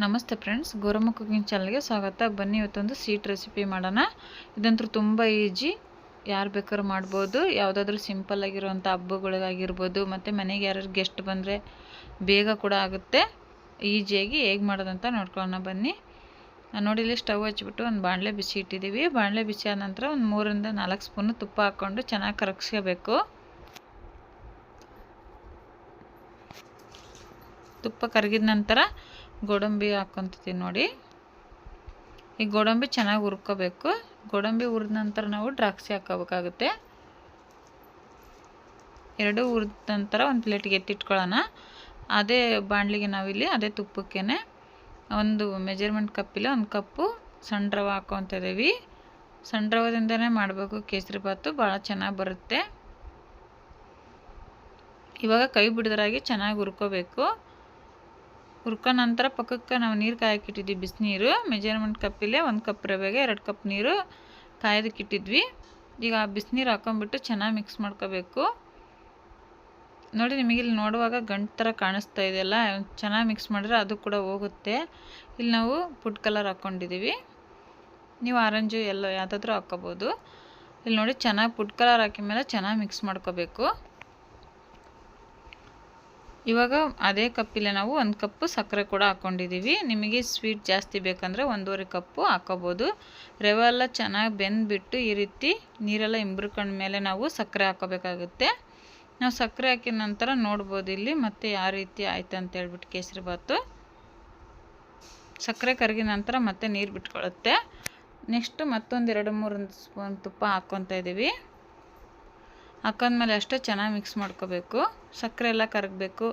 ನಮಸ್ತೆ friends, Gowramma cooking ಚಾನಲ್ಗೆ ಸ್ವಾಗತ. ಬನ್ನಿ ಇವತ್ತೊಂದು ಸ್ವೀಟ್ ರೆಸಿಪಿ ಮಾಡೋಣ. ಇದಂತೂ ತುಂಬ ಈಜಿ. ಯಾರು ಬೇಕಾದ್ರೂ ಮಾಡ್ಬೋದು. ಯಾವುದಾದ್ರೂ ಸಿಂಪಲ್ ಆಗಿರುವಂಥ ಹಬ್ಬಗಳಿಗಾಗಿರ್ಬೋದು, ಮತ್ತು ಮನೆಗೆ ಯಾರು ಗೆಸ್ಟ್ ಬಂದರೆ ಬೇಗ ಕೂಡ ಆಗುತ್ತೆ. ಈಜಿಯಾಗಿ ಹೇಗೆ ಮಾಡೋದಂತ ನೋಡ್ಕೊಳ್ಳೋಣ ಬನ್ನಿ. ನೋಡಿ ಇಲ್ಲಿ ಸ್ಟವ್ ಹಚ್ಬಿಟ್ಟು ಒಂದು ಬಾಣಲೆ ಬಿಸಿ ಇಟ್ಟಿದ್ದೀವಿ. ಬಾಣಲೆ ಬಿಸಿ ಆದ ನಂತರ ಒಂದು ಮೂರರಿಂದ ನಾಲ್ಕು ಸ್ಪೂನು ತುಪ್ಪ ಹಾಕ್ಕೊಂಡು ಚೆನ್ನಾಗಿ ಕರಗಿಸ್ಕೋಬೇಕು. ತುಪ್ಪ ಕರಗಿದ ನಂತರ ಗೋಡಂಬಿ ಹಾಕ್ಕೊತಿದ್ದೀನಿ ನೋಡಿ. ಈ ಗೋಡಂಬಿ ಚೆನ್ನಾಗಿ ಹುರ್ಕೋಬೇಕು. ಗೋಡಂಬಿ ಹುರಿದ ನಂತರ ನಾವು ದ್ರಾಕ್ಷಿ ಹಾಕೋಬೇಕಾಗುತ್ತೆ ಎರಡು ಹುರಿದ ನಂತರ ಒಂದು ಪ್ಲೇಟಿಗೆ ಎತ್ತಿಟ್ಕೊಳ್ಳೋಣ ಅದೇ ಬಾಣಲಿಗೆ ನಾವಿಲ್ಲಿ ಅದೇ ತುಪ್ಪಕ್ಕೆ ಒಂದು ಮೆಜರ್ಮೆಂಟ್ ಕಪ್ಪಿಲ್ಲ ಒಂದು ಕಪ್ಪು ಸಣ್ಣ ರವೆ ಹಾಕ್ಕೊತ ಇದ್ದೀವಿ ಸಣ್ಣ ರವದಿಂದನೇ ಮಾಡಬೇಕು. ಕೇಸರಿ ಬಾತು ಭಾಳ ಚೆನ್ನಾಗಿ ಬರುತ್ತೆ. ಇವಾಗ ಕೈ ಬಿಡದ್ರಾಗಿ ಚೆನ್ನಾಗಿ ಹುರ್ಕೋಬೇಕು. ಹುರ್ಕೊ ನಂತರ ಪಕ್ಕಕ್ಕೆ ನಾವು ನೀರು ಕಾಯಕ್ಕಿಟ್ಟಿದ್ವಿ ಬಿಸಿನೀರು. ಮೆಜರ್ಮೆಂಟ್ ಕಪ್ಪಿಲೆ ಒಂದು ಕಪ್ ರವೆಗೆ ಎರಡು ಕಪ್ ನೀರು ಕಾಯೋದಕ್ಕಿಟ್ಟಿದ್ವಿ ಈಗ ಆ ಬಿಸಿನೀರು ಹಾಕೊಂಡ್ಬಿಟ್ಟು ಚೆನ್ನಾಗಿ ಮಿಕ್ಸ್ ಮಾಡ್ಕೋಬೇಕು. ನೋಡಿ ನಿಮಗೆ ಇಲ್ಲಿ ನೋಡುವಾಗ ಗಂಟು ಥರ ಕಾಣಿಸ್ತಾ ಇದೆಯಲ್ಲ ಚೆನ್ನಾಗಿ ಮಿಕ್ಸ್ ಮಾಡಿದ್ರೆ ಅದು ಕೂಡ ಹೋಗುತ್ತೆ. ಇಲ್ಲಿ ನಾವು ಫುಡ್ ಕಲರ್ ಹಾಕ್ಕೊಂಡಿದ್ದೀವಿ ನೀವು ಆರೆಂಜು ಎಲ್ಲೋ ಯಾವುದಾದ್ರೂ ಹಾಕ್ಕೋಬೋದು. ಇಲ್ಲಿ ನೋಡಿ ಚೆನ್ನಾಗಿ ಫುಡ್ ಕಲರ್ ಹಾಕಿದ ಮೇಲೆ ಚೆನ್ನಾಗಿ ಮಿಕ್ಸ್ ಮಾಡ್ಕೋಬೇಕು. ಇವಾಗ ಅದೇ ಕಪ್ಪಿಲ್ಲ ನಾವು ಒಂದು ಕಪ್ಪು ಸಕ್ಕರೆ ಕೂಡ ಹಾಕ್ಕೊಂಡಿದ್ದೀವಿ ನಿಮಗೆ ಸ್ವೀಟ್ ಜಾಸ್ತಿ ಬೇಕಂದರೆ ಒಂದೂವರೆ ಕಪ್ಪು ಹಾಕೋಬೋದು. ರವೆ ಎಲ್ಲ ಚೆನ್ನಾಗಿ ಬೆಂದುಬಿಟ್ಟು ಈ ರೀತಿ ನೀರೆಲ್ಲ ಇಂಬ್ರಿಕೊಂಡ ಮೇಲೆ ನಾವು ಸಕ್ಕರೆ ಹಾಕೋಬೇಕಾಗುತ್ತೆ. ನಾವು ಸಕ್ಕರೆ ಹಾಕಿದ ನಂತರ ನೋಡ್ಬೋದು ಇಲ್ಲಿ ಮತ್ತೆ ಯಾವ ರೀತಿ ಆಯ್ತು ಅಂತ ಹೇಳ್ಬಿಟ್ಟು ಕೇಸರಿ ಬಾತು. ಸಕ್ಕರೆ ಕರಗಿದ ನಂತರ ಮತ್ತೆ ನೀರು ಬಿಟ್ಕೊಳ್ಳುತ್ತೆ ನೆಕ್ಸ್ಟು ಮತ್ತೊಂದು ಎರಡು ಮೂರು ಸ್ಪೂನ್ ತುಪ್ಪ ಹಾಕ್ಕೊತಾ ಇದ್ದೀವಿ ಹಾಕೊಂಡ್ಮೇಲೆ ಅಷ್ಟೇ ಚೆನ್ನಾಗಿ ಮಿಕ್ಸ್ ಮಾಡ್ಕೋಬೇಕು. ಸಕ್ಕರೆ ಎಲ್ಲ ಕರಗಬೇಕು.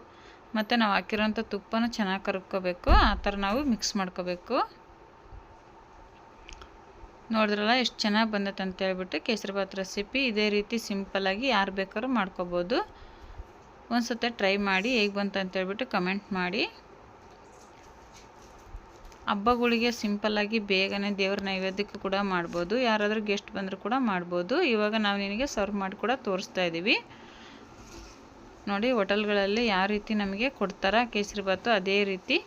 ಮತ್ತು ನಾವು ಹಾಕಿರೋಂಥ ತುಪ್ಪನೂ ಚೆನ್ನಾಗಿ ಕರಗ್ಕೋಬೇಕು. ಆ ಥರ ನಾವು ಮಿಕ್ಸ್ ಮಾಡ್ಕೋಬೇಕು. ನೋಡಿದ್ರಲ್ಲ ಎಷ್ಟು ಚೆನ್ನಾಗಿ ಬಂದೈತೆ ಅಂತ ಹೇಳ್ಬಿಟ್ಟು ಕೇಸರಿಬಾತ್ ರೆಸಿಪಿ ಇದೇ ರೀತಿ ಸಿಂಪಲ್ಲಾಗಿ ಯಾರು ಬೇಕಾದ್ರೂ ಮಾಡ್ಕೋಬೋದು. ಒಂದು ಸತಿ ಟ್ರೈ ಮಾಡಿ ಹೇಗೆ ಬಂತು ಅಂತ ಹೇಳ್ಬಿಟ್ಟು ಕಮೆಂಟ್ ಮಾಡಿ. ಹಬ್ಬಗಳಿಗೆ ಸಿಂಪಲ್ಲಾಗಿ ಬೇಗನೆ ದೇವ್ರ ನೈವೇದ್ಯಕ್ಕೂ ಕೂಡ ಮಾಡ್ಬೋದು. ಯಾರಾದರೂ ಗೆಸ್ಟ್ ಬಂದರೂ ಕೂಡ ಮಾಡ್ಬೋದು. ಇವಾಗ ನಾವು ನಿನಗೆ ಸರ್ವ್ ಮಾಡಿ ಕೂಡ ತೋರಿಸ್ತಾ ಇದ್ದೀವಿ ನೋಡಿ ಹೋಟೆಲ್ಗಳಲ್ಲಿ ಯಾವ ರೀತಿ ನಮಗೆ ಕೊಡ್ತಾರ ಕೇಸರಿಬಾತು ಅದೇ ರೀತಿ.